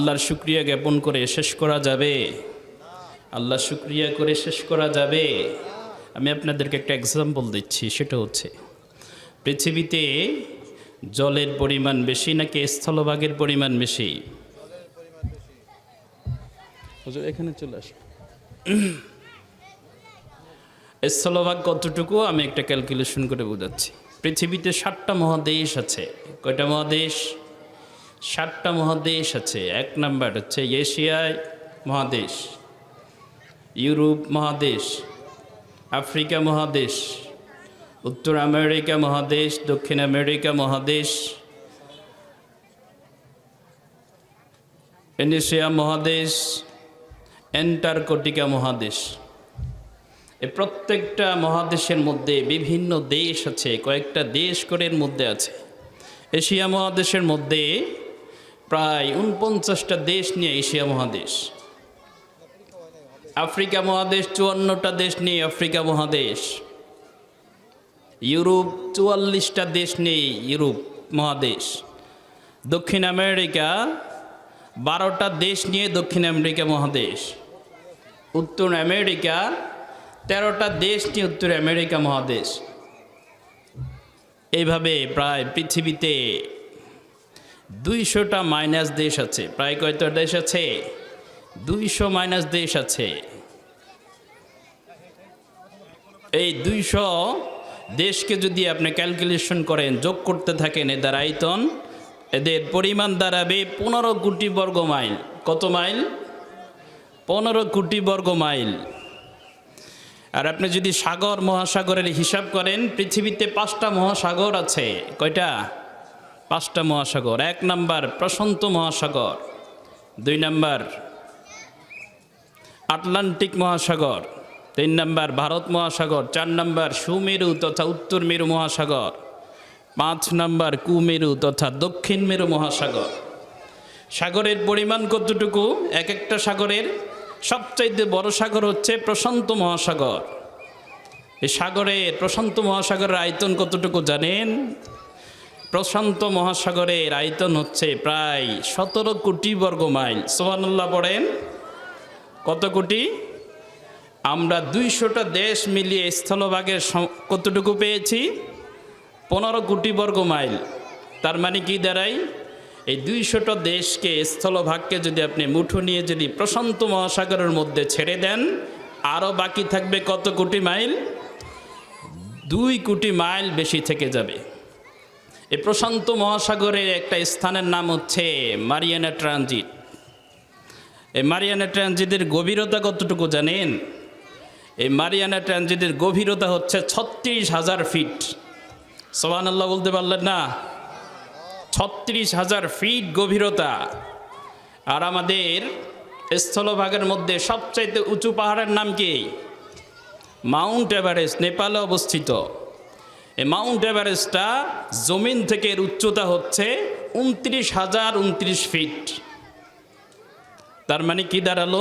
আল্লাহর শুক্রিয়া জ্ঞাপন করে শেষ করা যাবে। আল্লাহ শুক্রিয়া করে শেষ করা যাবে। আমি আপনাদেরকে একটা এক্সাম্পল দিচ্ছি, সেটা হচ্ছে, পৃথিবীতে জলের পরিমাণ বেশি নাকি স্থলভাগের পরিমাণ বেশি? এখানে চলে আসো। স্থলভাগ কতটুকু? আমি একটা ক্যালকুলেশন করে বোঝাচ্ছি। পৃথিবীতে সাতটা মহাদেশ আছে। কয়টা মহাদেশ? ষাটটা মহাদেশ আছে। এক নাম্বার হচ্ছে এশিয়ায় মহাদেশ, ইউরোপ মহাদেশ, আফ্রিকা মহাদেশ, উত্তর আমেরিকা মহাদেশ, দক্ষিণ আমেরিকা মহাদেশ এনেশিয়া মহাদেশ, অ্যান্টার্কটিকা মহাদেশ। এই প্রত্যেকটা মহাদেশের মধ্যে বিভিন্ন দেশ আছে, কয়েকটা দেশ করে মধ্যে আছে। এশিয়া মহাদেশের মধ্যে প্রায় উনপঞ্চাশটা দেশ নিয়ে এশিয়া মহাদেশ। আফ্রিকা মহাদেশ, চুয়ান্নটা দেশ নিয়ে আফ্রিকা মহাদেশ। ইউরোপ, চুয়াল্লিশটা দেশ নিয়ে ইউরোপ মহাদেশ। দক্ষিণ আমেরিকা, বারোটা দেশ নিয়ে দক্ষিণ আমেরিকা মহাদেশ। উত্তর আমেরিকা, তেরোটা দেশ নিয়ে উত্তর আমেরিকা মহাদেশ। এইভাবে প্রায় পৃথিবীতে দুইশোটা মাইনাস দেশ আছে। প্রায় কয়টা দেশ আছে? দুইশো মাইনাস দেশ আছে। এই দুইশো দেশকে যদি আপনি ক্যালকুলেশন করেন, যোগ করতে থাকেন এদের আয়তন, এদের পরিমাণ দাঁড়াবে পনেরো কোটি বর্গ মাইল। কত মাইল? পনেরো কোটি বর্গ মাইল। আর আপনি যদি সাগর, মহাসাগরের হিসাব করেন, পৃথিবীতে পাঁচটা মহাসাগর আছে। কয়টা? পাঁচটা মহাসাগর, এক নাম্বার প্রশান্ত মহাসাগর, দুই নাম্বার আটলান্টিক মহাসাগর, তিন নাম্বার ভারত মহাসাগর, চার নাম্বার সুমেরু তথা উত্তর মেরু মহাসাগর, পাঁচ নাম্বার কুমেরু তথা দক্ষিণ মেরু মহাসাগর। সাগরের পরিমাণ কতটুকু? এক একটা সাগরের সবচাইতে বড় সাগর হচ্ছে প্রশান্ত মহাসাগর। এই সাগরের প্রশান্ত মহাসাগরের আয়তন কতটুকু জানেন? প্রশান্ত মহাসাগরের আয়তন হচ্ছে প্রায় সতেরো কোটি বর্গ মাইল। সোহানুল্লাহ পড়েন। কত কোটি? আমরা দুইশোটা দেশ মিলিয়ে স্থলভাগের কতটুকু পেয়েছি? পনেরো কোটি বর্গ মাইল। তার মানে কি দাঁড়ায় এই দুইশোটা দেশকে, স্থলভাগকে যদি আপনি মুঠো নিয়ে যদি প্রশান্ত মহাসাগরের মধ্যে ছেড়ে দেন, আরও বাকি থাকবে কত কোটি মাইল? দুই কোটি মাইল বেশি থেকে যাবে। এই প্রশান্ত মহাসাগরের একটা স্থানের নাম হচ্ছে মারিয়ানা ট্রানজিট। এই মারিয়ানা ট্রানজিটের গভীরতা কতটুকু জানেন? এই মারিয়ানা ট্রানজিটের গভীরতা হচ্ছে ছত্রিশ হাজার ফিট। সোহান আল্লাহ বলতে পারলেন না? ছত্রিশ হাজার ফিট গভীরতা। আর আমাদের স্থলভাগের মধ্যে সবচাইতে উঁচু পাহাড়ের নাম কি? মাউন্ট এভারেস্ট, নেপালে অবস্থিত। এই মাউন্ট এভারেস্টটা জমিন থেকে এর উচ্চতা হচ্ছে উনত্রিশ হাজার উনত্রিশ ফিট। তার মানে কি দাঁড়াল?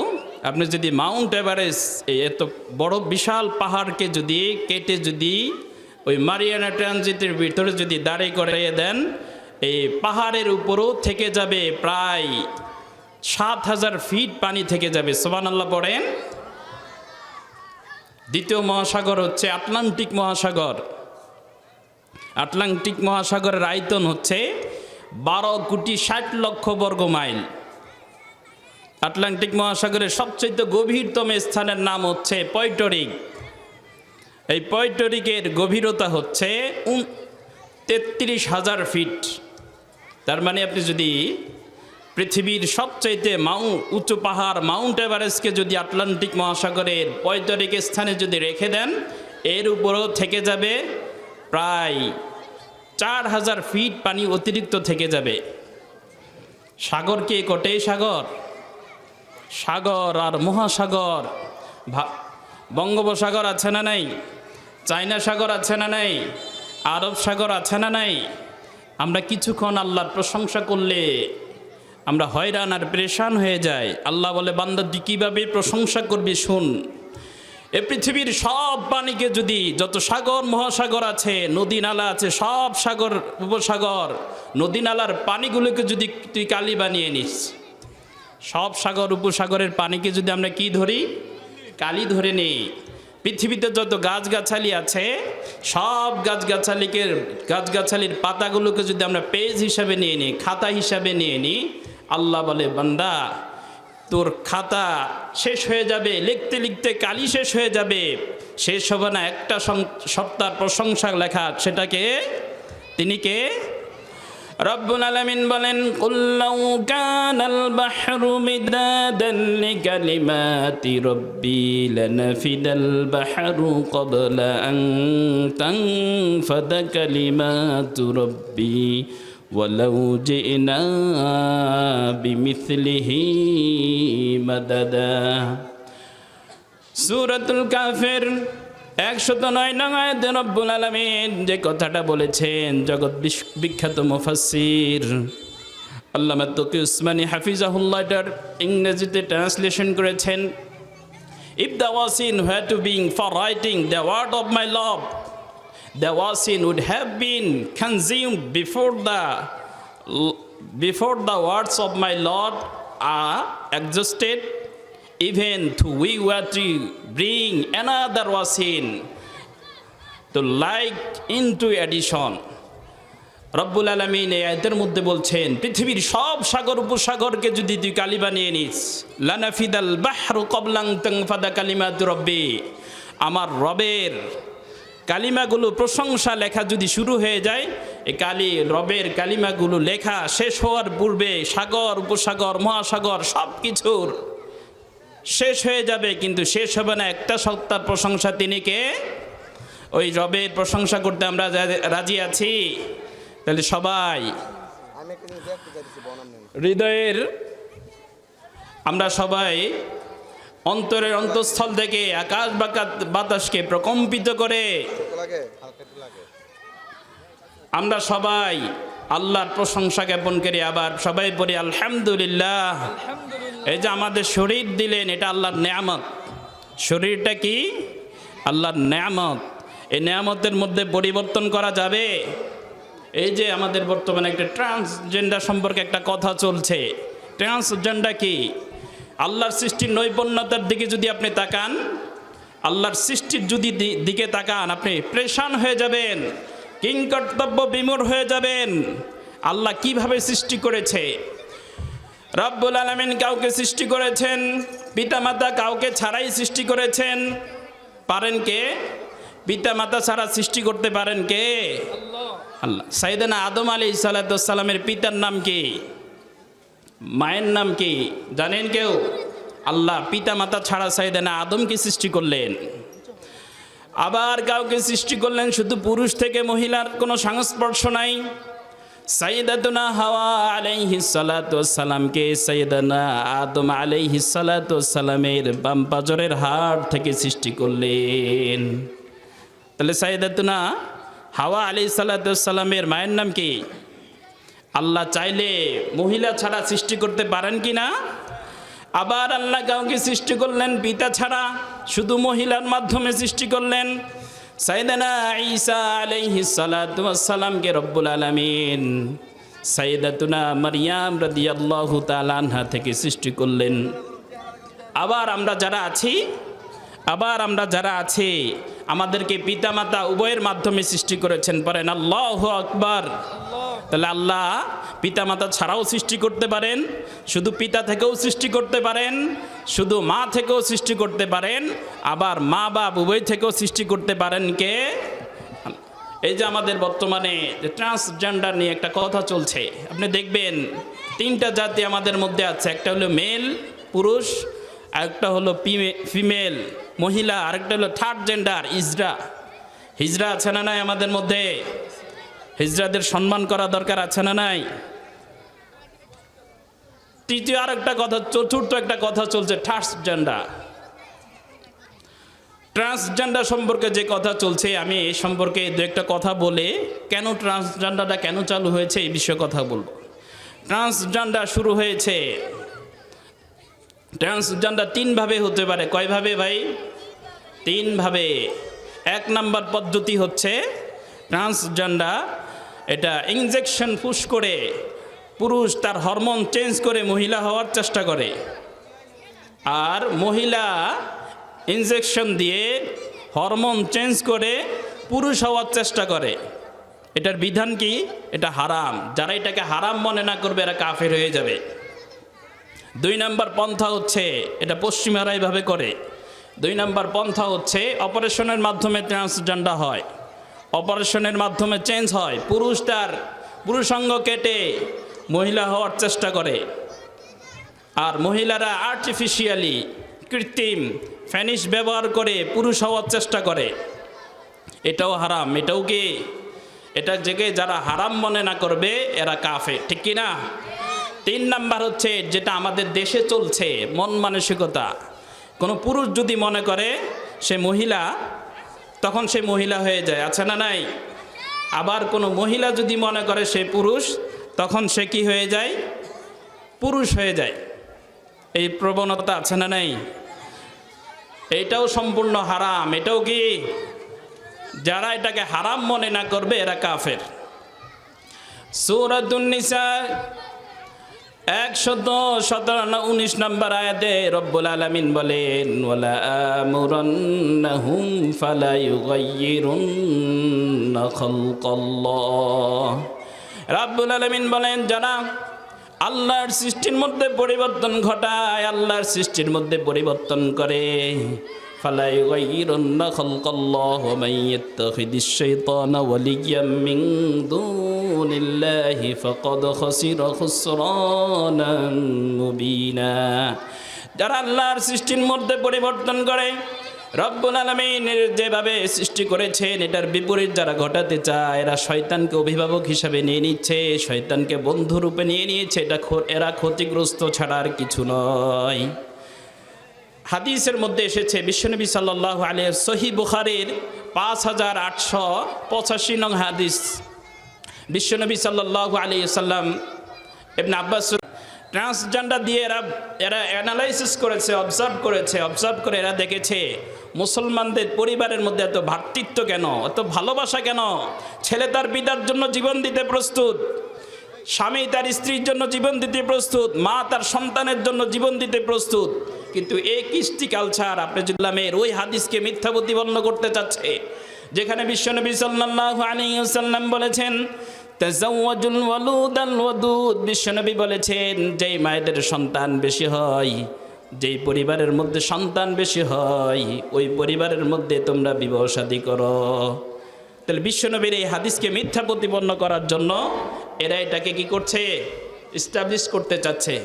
আপনি যদি মাউন্ট এভারেস্ট, এই এত বড় বিশাল পাহাড়কে যদি কেটে যদি ওই মারিয়ানা ট্রানজিটের ভিতরে যদি দাঁড়িয়ে করিয়ে দেন, এই পাহাড়ের উপরও থেকে যাবে প্রায় সাত হাজার ফিট পানি থেকে যাবে। সোবান আল্লাহ পড়েন। দ্বিতীয় মহাসাগর হচ্ছে আটলান্টিক মহাসাগর। আটলান্টিক মহাসাগরের আয়তন হচ্ছে বারো কোটি ষাট লক্ষ বর্গ মাইল। আটলান্টিক মহাসাগরের সবচেয়ে গভীরতম স্থানের নাম হচ্ছে পয়টরিক। এই পয়টরিকের গভীরতা হচ্ছে তেত্রিশ হাজার ফিট। তার মানে আপনি যদি পৃথিবীর সবচাইতে মাউ, উঁচু পাহাড় মাউন্ট এভারেস্টকে যদি আটলান্টিক মহাসাগরের পঁয়তারিক স্থানে যদি রেখে দেন, এর উপরও থেকে যাবে প্রায় চার হাজার ফিট পানি অতিরিক্ত থেকে যাবে। সাগর কি কটেই সাগর? সাগর আর মহাসাগর। বঙ্গোপসাগর আছে না নাই? চায়না সাগর আছে না নাই? আরব সাগর আছে না নাই? আমরা কিছুক্ষণ আল্লাহর প্রশংসা করলে আমরা হয়রান আর পরেশান হয়ে যাই। আল্লাহ বলে, বান্দা কীভাবে প্রশংসা করবি শুন? এ পৃথিবীর সব পানিকে যদি যত সাগর, মহাসাগর আছে, নদী নালা আছে, সব সাগর, উপসাগর, নদী নালার পানিগুলোকে যদি তুই কালি বানিয়ে নিস, সব সাগর, উপসাগরের পানিকে যদি আমরা কি ধরি? কালি ধরে নিই। পৃথিবীতে যত গাছগাছালি আছে, সব গাছগাছালিকে, গাছগাছালির পাতাগুলোকে যদি আমরা পেজ হিসাবে নিয়ে নিই, খাতা হিসাবে নিয়ে নিই, আল্লাহ বলে, বান্দা তোর খাতা শেষ হয়ে যাবে, লিখতে লিখতে কালি শেষ হয়ে যাবে। শেষ হবে না, একটা সং- সত্তার প্রশংসা লেখা, সেটাকে তিনি কে? রব্বুল আলামিন বলেন কুল্লাউ কানাল বাহরু মিদাদান লিকালিমাতি রব্বি লানাফিদাল বাহরু ক্বাবলা আন তানফাদা কালিমাতু রব্বি। ولو جئنا بمثله مددا সুরাতুল কাফের একশত নয় নয় রব্বুল আলমিন যে কথাটা বলেছেন জগৎ বিশ- বিখ্যাত মুফাসির আল্লামা তকি উসমানী হাফিজাহুল্লাহ এটার ইংরেজিতে ট্রান্সলেশন করেছেন if the was in had to being for writing the word of my love the wasin would have been consumed before the before the words of my lord are exhausted even to we were to bring another wasin to like into addition রব্বুল আলমিন এই আয়তের মধ্যে বলছেন পৃথিবীর সব সাগর উপসাগরকে যদি তুই কালি বানিয়ে নিস লানাফিদাল বাহরু কবলাং তংফাদা কালিমাত রব্বি আমার রবের কালিমাগুলো প্রশংসা লেখা যদি শুরু হয়ে যায় এই কালি রবের কালিমাগুলো লেখা শেষ হওয়ার পূর্বে সাগর উপসাগর মহাসাগর সব কিছুর শেষ হয়ে যাবে কিন্তু শেষ হবে না। একটা সত্তার প্রশংসা তিনি কে? ওই রবের প্রশংসা করতে আমরা রাজি আছি। তাহলে সবাই হৃদয়ের আমরা সবাই অন্তরের অন্তঃস্থল থেকে আকাশ বাতাসকে প্রকম্পিত করে। আমরা সবাই আল্লাহর প্রশংসা জ্ঞাপন করি আবার সবাই পড়ি আলহামদুলিল্লাহ। এই যে আমাদের শরীর দিলেন এটা আল্লাহর নেয়ামত। শরীরটা কি? আল্লাহর নেয়ামত। এই নেয়ামতের মধ্যে পরিবর্তন করা যাবে। এই যে আমাদের বর্তমানে একটা ট্রান্সজেন্ডার সম্পর্কে একটা কথা চলছে। ট্রান্সজেন্ডার কি? আল্লাহর সৃষ্টির নৈপুণ্যতার দিকে যদি আপনি তাকান, আল্লাহর সৃষ্টির যদি দিকে তাকান, আপনি প্রেশান হয়ে যাবেন, কিংকর্তব্য বিমূর হয়ে যাবেন। আল্লাহ কীভাবে সৃষ্টি করেছে? রব্বুল আলমিন কাউকে সৃষ্টি করেছেন, পিতামাতা কাউকে ছাড়াই সৃষ্টি করেছেন। পারেন কে? পিতামাতা ছাড়া সৃষ্টি করতে পারেন কে? আল্লাহ। সাইদানা আদম আলী সালাতামের পিতার নাম কি? মায়ের নাম কি? জানেন কেউ? আল্লাহ পিতা মাতা ছাড়া সাইদানা আদমকে সৃষ্টি করলেন। আবার কাউকে সৃষ্টি করলেন শুধু পুরুষ থেকে মহিলার কোনো সংস্পর্শ নাই। সাইদাতুনা হাওয়া আলাইহি সালাতামকে সাইদানা আদম আলাইহি সালাতামের বাম পাজরের হাড় থেকে সৃষ্টি করলেন। তাহলে সাইদাতুনা হাওয়া আলি সালাতামের মায়ের নাম কি? আল্লাহ চাইলে মহিলা ছাড়া সৃষ্টি করতে পারেন কি না? আবার আল্লাহ কাউকে সৃষ্টি করলেন, পিতা ছাড়া শুধু মহিলার মাধ্যমে সৃষ্টি করলেন। আলাইহি সাইদাতুনা রাদিয়াল্লাহু থেকে সৃষ্টি করলেন। আবার আমরা যারা আছি, আবার আমরা যারা আছি, আমাদেরকে পিতামাতা উভয়ের মাধ্যমে সৃষ্টি করেছেন। পারেন আল্লাহ আকবার। তাহলে আল্লাহ পিতামাতা ছাড়াও সৃষ্টি করতে পারেন, শুধু পিতা থেকেও সৃষ্টি করতে পারেন, শুধু মা থেকেও সৃষ্টি করতে পারেন, আবার মা বাপ উভয় থেকেও সৃষ্টি করতে পারেন কে? এই যে আমাদের বর্তমানে ট্রান্সজেন্ডার নিয়ে একটা কথা চলছে, আপনি দেখবেন তিনটা জাতি আমাদের মধ্যে আছে, একটা হলো মেল পুরুষ আরেকটা হলো ফিমেল মহিলা আরেকটা হলো থার্ড জেন্ডার ইজরা হিজরা আছে না নাই আমাদের মধ্যে? হিজরাদের সম্মান করা দরকার আছে না নাই? তৃতীয় আর একটা কথা, চতুর্থ একটা কথা চলছে থার্ড জেন্ডার ট্রান্সজেন্ডার সম্পর্কে যে কথা চলছে, আমি এই সম্পর্কে দু একটা কথা বলে কেন ট্রান্সজেন্ডারটা কেন চালু হয়েছে এই বিষয়ে কথা বলব। ট্রান্সজেন্ডার শুরু হয়েছে। ট্রান্সজেন্ডার তিনভাবে হতে পারে। কয়ভাবে ভাই? তিনভাবে। এক নাম্বার পদ্ধতি হচ্ছে ট্রান্সজেন্ডার এটা ইনজেকশন পুশ করে, পুরুষ তার হরমোন চেঞ্জ করে মহিলা হওয়ার চেষ্টা করে। আর মহিলা ইনজেকশন দিয়ে হরমোন চেঞ্জ করে পুরুষ হওয়ার চেষ্টা করে। এটার বিধান কি? এটা হারাম। যারা এটাকে হারাম মনে না করবে, এরা কাফের হয়ে যাবে। দুই নাম্বার পন্থা হচ্ছে, এটা পশ্চিমারা এইভাবে করে। দুই নাম্বার পন্থা হচ্ছে, অপারেশনের মাধ্যমে ট্রান্সজেন্ডার হয়। অপারেশনের মাধ্যমে চেঞ্জ হয়। পুরুষ তার পুরুষাঙ্গ কেটে মহিলা হওয়ার চেষ্টা করে। আর মহিলারা আর্টিফিশিয়ালি কৃত্রিম ফ্যানিশ ব্যবহার করে পুরুষ হওয়ার চেষ্টা করে। এটাও হারাম। এটাও কি? এটা জেগে যারা হারাম মনে না করবে, এরা কাফে ঠিক কি না তিন নাম্বার হচ্ছে যেটা আমাদের দেশে চলছে, মন মানসিকতা। কোনো পুরুষ যদি মনে করে, সে মহিলা তখন সে মহিলা হয়ে যায়। আছে না নাই? আবার কোনো মহিলা যদি মনে করে সে পুরুষ, তখন সে কি হয়ে যায়? পুরুষ হয়ে যায়। এই প্রবণতা আছে না নাই? এটাও সম্পূর্ণ হারাম। এটাও কি? যারা এটাকে হারাম মনে না করবে, এরা কাফের। সৌরাতুন্নিসা একশত সতেরো উনিশ নম্বর আয়াতে রব্বুল আলামিন বলেন রাব্বুল আলামিন বলেন যারা আল্লাহর সৃষ্টির মধ্যে পরিবর্তন ঘটায়, আল্লাহর সৃষ্টির মধ্যে পরিবর্তন করে। ফালা ইউগাইয়িরুন্না খালকাল্লাহ ওয়া ইয়াত্তাখিদিশ শাইতানা ওয়ালিয়্যাম মিন দুনিল্লাহি ফাকাদ খাসিরা খুসরানান মুবিনা যারা আল্লাহর সৃষ্টির মধ্যে পরিবর্তন করে, রব্বুল আলমিনের যেভাবে সৃষ্টি করেছেন, এটার বিপরীত যারা ঘটাতে চায়, এরা শয়তানকে অভিভাবক হিসাবে নিয়ে নিচ্ছে, শয়তানকে বন্ধুরূপে নিয়ে নিয়েছে, এটা এরা ক্ষতিগ্রস্ত ছাড়া আর কিছু নয়। হাদিসের মধ্যে এসেছে, বিশ্বনবী সাল্লাহ আলিয়া সহি বুখারির পাঁচ হাজার আটশো পঁচাশি নং হাদিস। বিশ্বনবী সাল্লাহ আলী সাল্লাম এমনি আব্বাস ট্রান্সজেন্ডার দিয়ে এরা এরা অ্যানালাইসিস করেছে অবজার্ভ করেছে অবজার্ভ করে এরা দেখেছে, মুসলমানদের পরিবারের মধ্যে এত ভ্রাতৃত্ব কেন, এত ভালোবাসা কেন? ছেলে তার পিতার জন্য জীবন দিতে প্রস্তুত, স্বামী তার স্ত্রীর জন্য জীবন দিতে প্রস্তুত, মা তার সন্তানের জন্য জীবন দিতে প্রস্তুত, কিন্তু এই কৃষ্টি কালচার আপনি জুল্লামের ওই হাদিসকে মিথ্যা প্রতিপন্ন করতে চাচ্ছে যেখানে বিশ্বনবী সাল্লাল্লাহু আলাইহি ওয়াসাল্লাম বলেছেন, তাজাওয়াজুল ওয়ালুদাল ওয়াদুদ বিশ্বনবী বলেছেন, যেই মায়েদের সন্তান বেশি হয়, যেই পরিবারের মধ্যে সন্তান বেশি হয়, ওই পরিবারের মধ্যে তোমরা বিবাহ শাদী করো। তাহলে বিশ্বনবীর এই হাদিসকে মিথ্যা প্রতিপন্ন করার জন্য এরা এটাকে কি করছে? ইস্টাবলিশ করতে চাচ্ছে।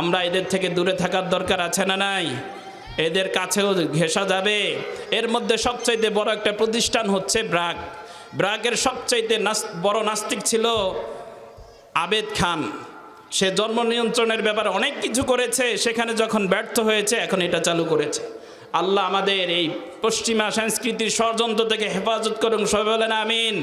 আমরা এদের থেকে দূরে থাকার দরকার আছে না নাই? এদের কাছেও ঘেঁষা যাবে। এর মধ্যে সবচাইতে বড় একটা প্রতিষ্ঠান হচ্ছে ব্রাক ব্রাকের সবচাইতে বড় নাস্তিক ছিল আবেদ খান। সে জন্ম নিয়ন্ত্রণের ব্যাপারে অনেক কিছু করেছে, সেখানে যখন ব্যর্থ হয়েছে, এখন এটা চালু করেছে। আল্লাহ আমাদের এই পশ্চিমা সংস্কৃতির ষড়যন্ত্র থেকে হেফাজত করুন, সবাই বলেন আমিন।